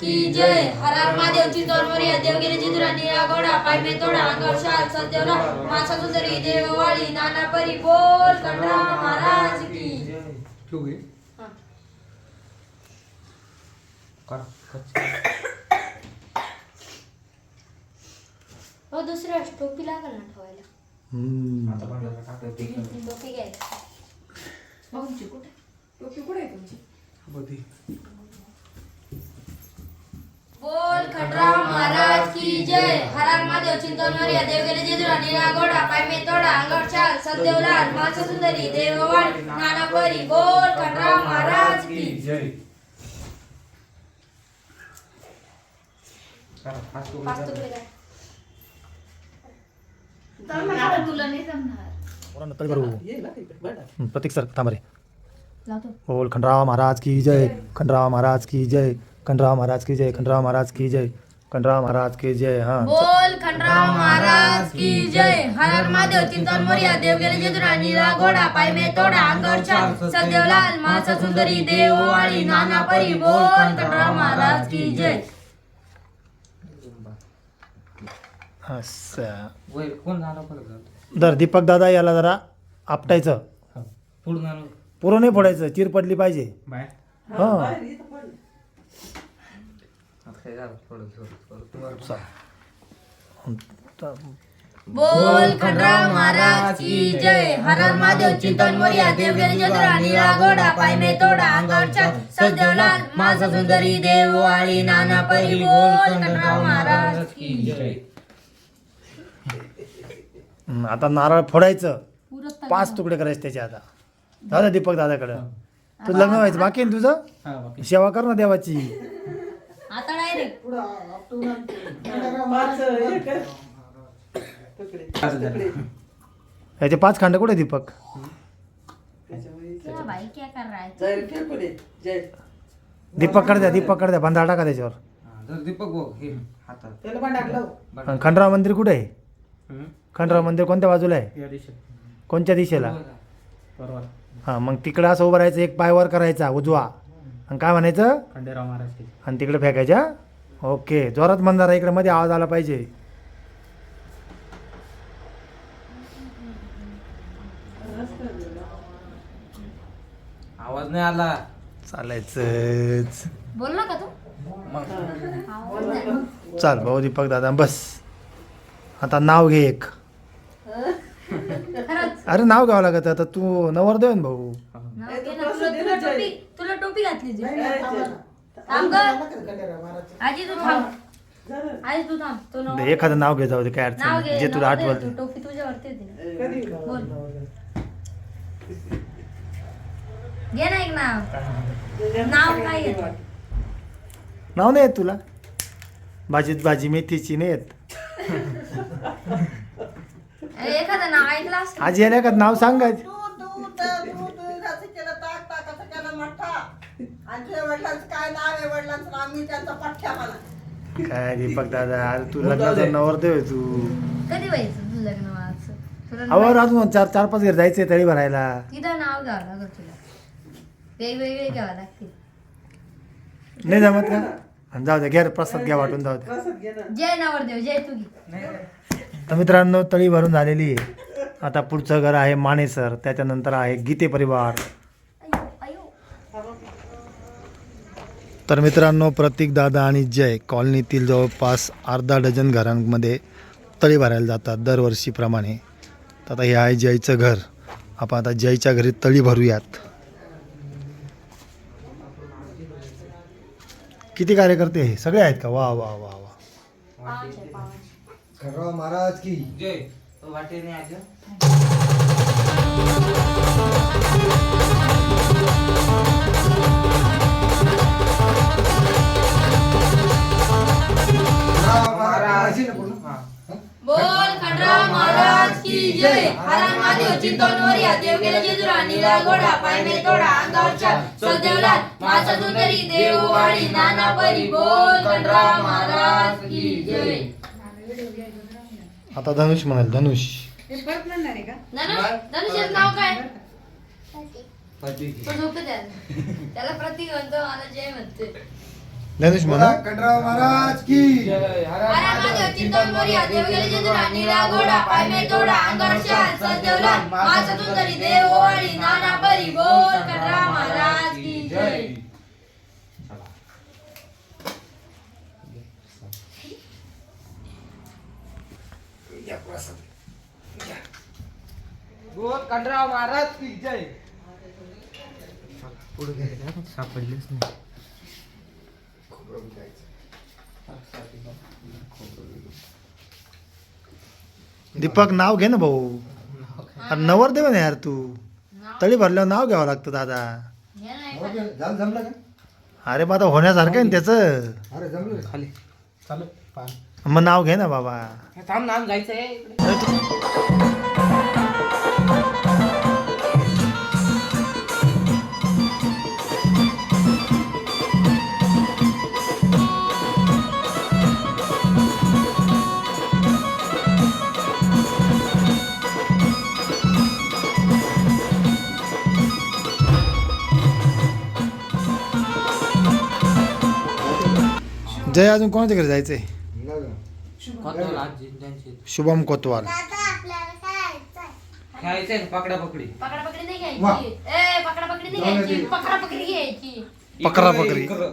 की जय. हर हर महादेव चिंतोरमोरी देवगिरी जिजुरा निळा गोडा पाय मे तोडा अंगावर शाल सदेवरा मासा सुंदरी देववाळी नाना परी बोल कंडरा महाराज की. ठेवू घे. हा. कर कच्ची. हो दुसऱ्या टोपी लागल ना ठेवायला. आता भांड्याला टाकायचं ते कर. टोपी घ्यायला भाऊची कुठे टोपी कुठे आहे तुमची बघ बोल खंडराव महाराज की जय जेजुरा निळा गोडा पाय मे तोडा अंगावर शाल सदेवलाल मासा सुंदरी देववाळी नाना परी बोल खंडराव महाराज की जय. पाच तुला नाही जमणार तरी बरोबर. हं, प्रतीक सर थांबा रे. लावतो. बोल खंडराव महाराज की जय खंडराव महाराज की जय खंडराव महाराज की जय खंडराव महाराज की जय खंडराव महाराज की जय हां. बोल खंडराव महाराज की जय. हर हर महादेव चिंतन मोरिया देवगिरी जेजुरा निळा घोडा पाय मे तोडा अंगावर छाल सदेवलाल मासा सुंदरी देववाळी नाना परी बोल. खंडराव महाराज की जय. असं. वय कोण झालं परत? झालं? दर दीपक दादा याला जरा आपटायचं. हा. पुढून आणू पुरं नाही फोडायचं चिर पडली पाहिजे. बाय हां. आता काय झालं? थोडं थोडं थोडं. तुम्हाला बोल खंडराव महाराज की जय? हर हर महादेव चिंतन मोरिया देवगिरी जेजुरा निळा घोडा पाय मे तोडा अंगावर छाल सदेवलाल मासा सुंदरी देववाळी नाना परी बोल खंडराव महाराज की जय? हं, आता नारळ फोडायचं. पाच तुकडे करायचे त्याचे आता. दादा दीपक दादाकडं. तुझं लग्न व्हायचं. बाकी आहे ना तुझं? हा बाकी सेवा कर ना देवाची. आता डायरेक्ट झालं. याचे पाच खांड कुठे आहे, दीपक? भाई क्या कर रहा है? दीपक द्या दीपक द्या. बंधा टाका त्याच्यावर. हा, जर दीपक भाऊ हे हातात. आणि खंडराव मंदिर कुठे आहे? हम्म. खंडराव मंदिर कोणत्या बाजूला आहे? या दिशेत. कोणत्या दिशेला? बरोबर. हां मग तिकडं असं उभं राहायचं एक पाय वर करायचा उजवा. आणि काय म्हणायचं? खंडेराव महाराज की आणि तिकडे फेकायच्या ओके. जोरात मंदारा इकडे मध्ये आवाज आला पाहिजे. आवाज नाही आला. चालायचंच. बोलला का तू? मग. चाल भाऊ दीपक दादा बस. आता नाव घे एक. अरे नाव घ्यावं लागत आता. तू नवर देऊन भाऊ? ना. तुला टोपी तुला टोपी घातली जी. थांब ग. आजी तू थांब. आजी तू थांब. तो नाव एखादं नाव घे जाऊ दे काय नाव अडचण घे. जे तुला नाव दे. आठवत तू. टोपी तुझ्यावरती होती ना बोल. घे ना एक नाव. नाव काय घेतो नाव नाही येत तुला? भाजीत भाजी मेथीची नाही येत. अरे, एखादं नाव ऐकलं असतं. आज का नाव सांगायचं आणि तुझ्या वडिलांचं काय नाव आहे वडिलांचं नाव? मी त्यांचा पठ्ठ्या म्हणा काय दीपक दादा अरे तू लग्नाचा नवर देव तू. कधी व्हायचं तुझं लग्न व्हायचं तुला अवर अजून चार चार पाच घर जायचंय तळी भरायला. तिथं नाव घ्यावं लागत तुला. वेगवेगळे घ्यावं लागतील. नाही जमत का? आणि जाऊ दे घ्या प्रसाद घ्या वाटून जाऊ दे. जय नवरदेव जय तू घे तर मित्रांनो तळी भरून झालेली आहे. आता पुढचं घर आहे मानेसर. त्याच्यानंतर आहे गीते परिवार. तर मित्रांनो प्रतीक दादा आणि जय कॉलनीतील जवळपास अर्धा डझन घरांमध्ये तळी भरायला जातात दरवर्षीप्रमाणे. तर आता हे आहे जयचं घर. आपण आता जयच्या घरी तळी भरूयात. किती कार्यकर्ते हे? सगळे आहेत का? वा वा वा वा. महाराज की. जय. वाटेने आता धनुष म्हणाल धनुष. धनुष नाव काय? पती. तो झोपे त्याला त्याला प्रतीक म्हणतो मला जय म्हणते. धनुष म्हणा. खंडराव महाराज की? बोल खंडराव महाराज की जय बोल खंडराव महाराज की जय पुढे गेले सापडलेच नाही. दीपक नाव घे ना भाऊ. अरे नवरदेव ना यार तू. तळी भरल्यावर नाव घ्यावं लागतं दादा. हो? झालं जमलं का? अरे बा आता होण्यासारखं आहे ना त्याचं. अरे जमलं. का? खाली. चालू. मग नाव घे ना बाबा. थांब नाम जायचंय. इकडे. जय अजून कोणाच्या घरी जायचंय आजी त्यांची शुभम कोतवाल. खेळायचंय का पकडा पकडी पकडापकडी. नाही वा. घ्यायची. ए पकडापकडी नाही जाऊ दे. घ्यायची पकडापकडी घ्यायची. पकरा पकडी इकडं.